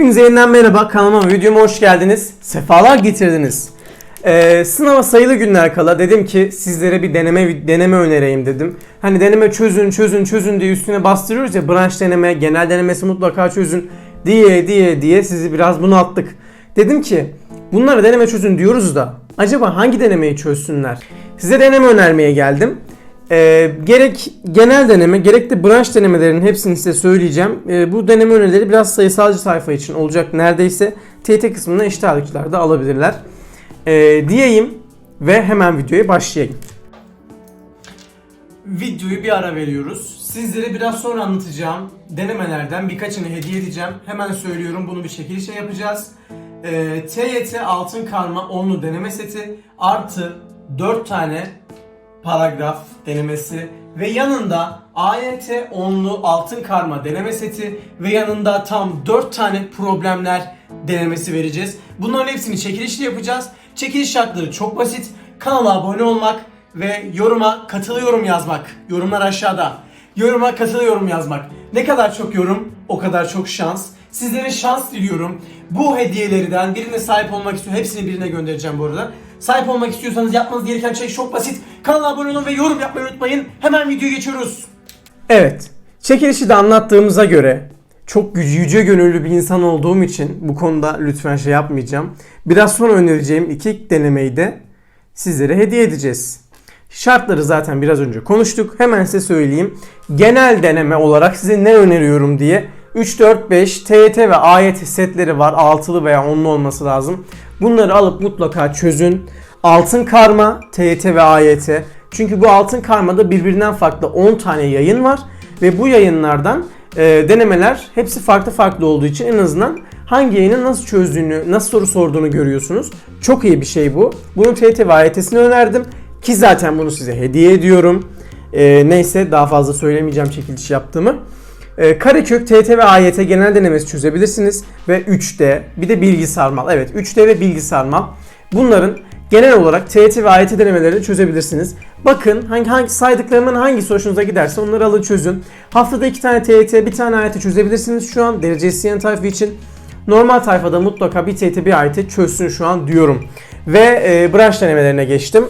Hepinize yeniden merhaba. Kanalıma videoma hoş geldiniz. Sefalar getirdiniz. Ee, sınava sayılı günler kala dedim ki sizlere bir deneme deneme önereyim dedim. Hani deneme çözün çözün çözün diye üstüne bastırıyoruz ya branş deneme, genel denemesi mutlaka çözün diye diye diye sizi biraz bunalttık. Dedim ki bunları deneme çözün diyoruz da acaba hangi denemeyi çözsünler? Size deneme önermeye geldim. Ee, gerek genel deneme gerek de branş denemelerinin hepsini size söyleyeceğim. Ee, bu deneme önerileri biraz sayısalcı sayfa için olacak neredeyse. TT kısmına eşit ağırlıkçılar da alabilirler. Ee, diyeyim ve hemen videoya başlayalım. Videoyu bir ara veriyoruz. Sizlere biraz sonra anlatacağım denemelerden birkaçını hediye edeceğim. Hemen söylüyorum bunu bir çekilişle yapacağız. Ee, TYT altın karma onlu deneme seti artı 4 tane paragraf denemesi ve yanında AYT onlu altın karma deneme seti ve yanında tam 4 tane problemler denemesi vereceğiz. Bunların hepsini çekilişli yapacağız. Çekiliş şartları çok basit. Kanala abone olmak ve yoruma katılıyorum yazmak. Yorumlar aşağıda. Yoruma katılıyorum yazmak. Ne kadar çok yorum o kadar çok şans. Sizlere şans diliyorum. Bu hediyelerden birine sahip olmak istiyorum. Hepsini birine göndereceğim bu arada. Sahip olmak istiyorsanız yapmanız gereken şey çok basit. Kanala abone olun ve yorum yapmayı unutmayın. Hemen videoya geçiyoruz. Evet. Çekilişi de anlattığımıza göre çok yüce gönüllü bir insan olduğum için bu konuda lütfen şey yapmayacağım. Biraz sonra önereceğim iki denemeyi de sizlere hediye edeceğiz. Şartları zaten biraz önce konuştuk. Hemen size söyleyeyim. Genel deneme olarak size ne öneriyorum diye 3, 4, 5 TYT ve AYT setleri var. Altılı veya onlu olması lazım. Bunları alıp mutlaka çözün. Altın karma TYT ve AYT. Çünkü bu altın karmada birbirinden farklı 10 tane yayın var. Ve bu yayınlardan e, denemeler hepsi farklı farklı olduğu için en azından hangi yayının nasıl çözdüğünü, nasıl soru sorduğunu görüyorsunuz. Çok iyi bir şey bu. Bunun TYT ve AYT'sini önerdim. Ki zaten bunu size hediye ediyorum. E, neyse daha fazla söylemeyeceğim çekiliş yaptığımı. E, Karekök, TT ve AYT genel denemesi çözebilirsiniz. Ve 3D bir de bilgi sarmal. Evet 3D ve bilgi sarmal. Bunların genel olarak TET ve AYT denemelerini çözebilirsiniz. Bakın hangi, hangi saydıklarımın hangisi hoşunuza giderse onları alın çözün. Haftada iki tane TET, bir tane AYT çözebilirsiniz şu an derece isteyen tayfa için. Normal tayfada mutlaka bir TET bir AYT çözsün şu an diyorum. Ve e, branş denemelerine geçtim.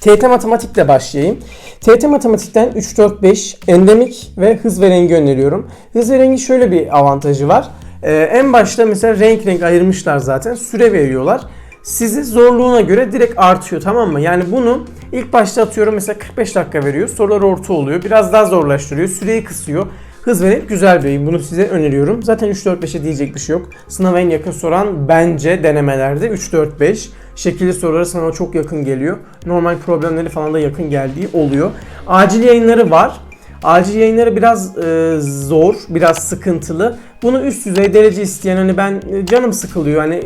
TET matematikle başlayayım. TET matematikten 3, 4, 5 endemik ve hız ve rengi öneriyorum. Hız ve rengi şöyle bir avantajı var. Ee, en başta mesela renk renk ayırmışlar zaten. Süre veriyorlar. Sizi zorluğuna göre direkt artıyor tamam mı? Yani bunu ilk başta atıyorum mesela 45 dakika veriyor. Sorular orta oluyor. Biraz daha zorlaştırıyor. Süreyi kısıyor. Hız ve renk güzel bir oyun. Bunu size öneriyorum. Zaten 3-4-5'e diyecek bir şey yok. Sınava en yakın soran bence denemelerde 3-4-5. Şekilli soruları sınava çok yakın geliyor. Normal problemleri falan da yakın geldiği oluyor. Acil yayınları var. Acil yayınları biraz e, zor, biraz sıkıntılı. Bunu üst düzey derece isteyen hani ben e, canım sıkılıyor hani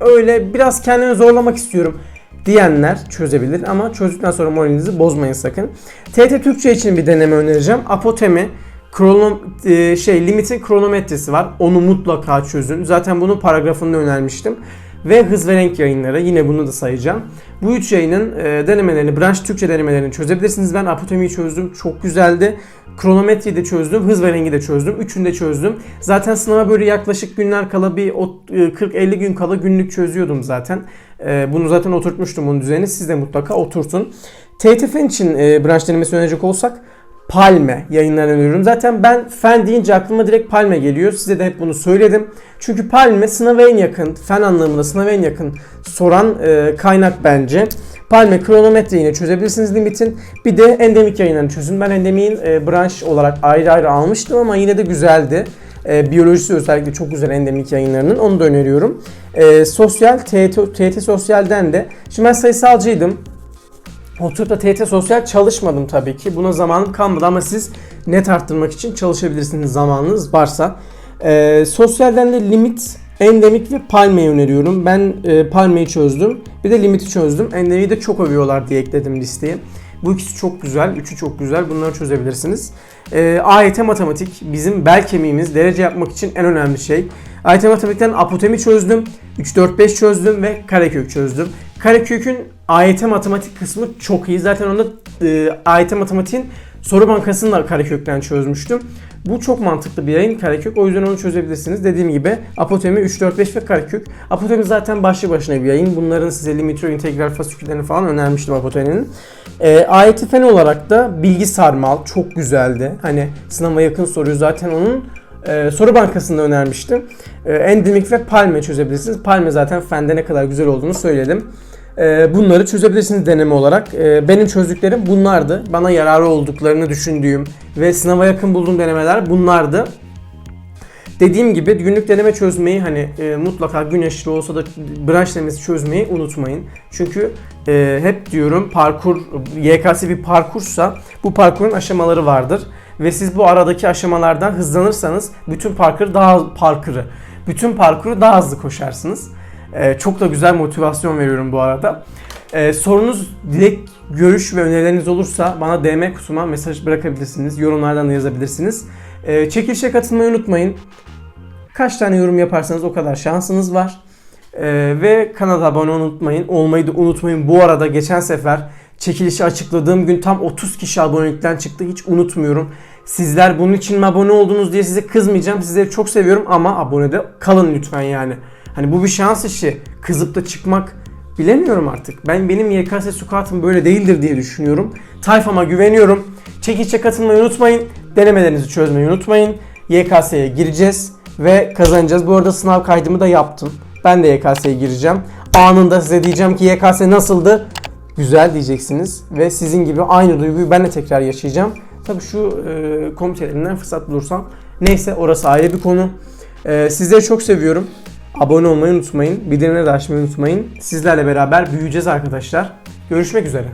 öyle biraz kendimi zorlamak istiyorum diyenler çözebilir ama çözdükten sonra moralinizi bozmayın sakın. TT Türkçe için bir deneme önereceğim. Apotemi kronom e, şey limitin kronometresi var. Onu mutlaka çözün. Zaten bunun paragrafını önermiştim. Ve hız ve renk yayınları yine bunu da sayacağım. Bu üç yayının e, denemelerini, branş Türkçe denemelerini çözebilirsiniz. Ben apotemiyi çözdüm. Çok güzeldi. Kronometreyi de çözdüm. Hız ve rengi de çözdüm. Üçünü de çözdüm. Zaten sınava böyle yaklaşık günler kala bir 40-50 gün kala günlük çözüyordum zaten. E, bunu zaten oturtmuştum bunun düzenini. Siz de mutlaka oturtun. TTF için e, branş denemesi önerecek olsak Palme yayınlarını öneriyorum. Zaten ben fen deyince aklıma direkt Palme geliyor. Size de hep bunu söyledim. Çünkü Palme sınava en yakın, fen anlamında sınava en yakın soran e, kaynak bence. Palme kronometre yine çözebilirsiniz limitin. Bir de endemik yayınlarını çözün. Ben endemiğin e, branş olarak ayrı ayrı almıştım ama yine de güzeldi. E, biyolojisi özellikle çok güzel endemik yayınlarının. Onu da öneriyorum. E, sosyal, TET, TET Sosyal'den de. Şimdi ben sayısalcıydım. Oturup da TYT sosyal çalışmadım tabii ki. Buna zamanım kalmadı ama siz net arttırmak için çalışabilirsiniz zamanınız varsa. Ee, sosyalden de limit, endemik ve palmeyi öneriyorum. Ben e, palmeyi çözdüm. Bir de limiti çözdüm. Endemiği de çok övüyorlar diye ekledim listeye. Bu ikisi çok güzel, üçü çok güzel. Bunları çözebilirsiniz. Ee, AYT matematik bizim bel kemiğimiz. Derece yapmak için en önemli şey. AYT matematikten apotemi çözdüm. 3, 4, 5 çözdüm ve karekök çözdüm. Karekök'ün AYT matematik kısmı çok iyi. Zaten onda e, AYT matematiğin soru bankasını da Karekök'ten çözmüştüm. Bu çok mantıklı bir yayın karekök. O yüzden onu çözebilirsiniz. Dediğim gibi apotemi 3, 4, 5 ve karekök. Apotemi zaten başlı başına bir yayın. Bunların size limitro integral fasiküllerini falan önermiştim apoteminin. E, ayeti fen olarak da bilgi sarmal çok güzeldi. Hani sınava yakın soruyu zaten onun e, soru bankasında önermiştim. E, endemik ve palme çözebilirsiniz. Palme zaten fende ne kadar güzel olduğunu söyledim. E, bunları çözebilirsiniz deneme olarak. E, benim çözdüklerim bunlardı. Bana yararı olduklarını düşündüğüm ve sınava yakın bulduğum denemeler bunlardı. Dediğim gibi günlük deneme çözmeyi hani e, mutlaka güneşli olsa da branş denemesi çözmeyi unutmayın. Çünkü e, hep diyorum parkur YKS bir parkursa bu parkurun aşamaları vardır ve siz bu aradaki aşamalardan hızlanırsanız bütün parkur daha parkuru bütün parkuru daha hızlı koşarsınız. E, çok da güzel motivasyon veriyorum bu arada. E, sorunuz, dilek, görüş ve önerileriniz olursa bana DM kutuma mesaj bırakabilirsiniz. Yorumlardan da yazabilirsiniz. E, çekilişe katılmayı unutmayın. Kaç tane yorum yaparsanız o kadar şansınız var. Ee, ve kanala abone unutmayın. Olmayı da unutmayın. Bu arada geçen sefer çekilişi açıkladığım gün tam 30 kişi abonelikten çıktı. Hiç unutmuyorum. Sizler bunun için mi abone oldunuz diye size kızmayacağım. Sizleri çok seviyorum ama abonede kalın lütfen yani. Hani bu bir şans işi. Kızıp da çıkmak bilemiyorum artık. Ben benim YKS sukatım böyle değildir diye düşünüyorum. Tayfama güveniyorum. Çekilişe katılmayı unutmayın. Denemelerinizi çözmeyi unutmayın. YKS'ye gireceğiz ve kazanacağız. Bu arada sınav kaydımı da yaptım. Ben de YKS'ye gireceğim. Anında size diyeceğim ki YKS nasıldı? Güzel diyeceksiniz ve sizin gibi aynı duyguyu ben de tekrar yaşayacağım. Tabii şu e, komitelerinden fırsat bulursam. Neyse orası ayrı bir konu. E, sizleri çok seviyorum. Abone olmayı unutmayın. Bildirimleri de açmayı unutmayın. Sizlerle beraber büyüyeceğiz arkadaşlar. Görüşmek üzere.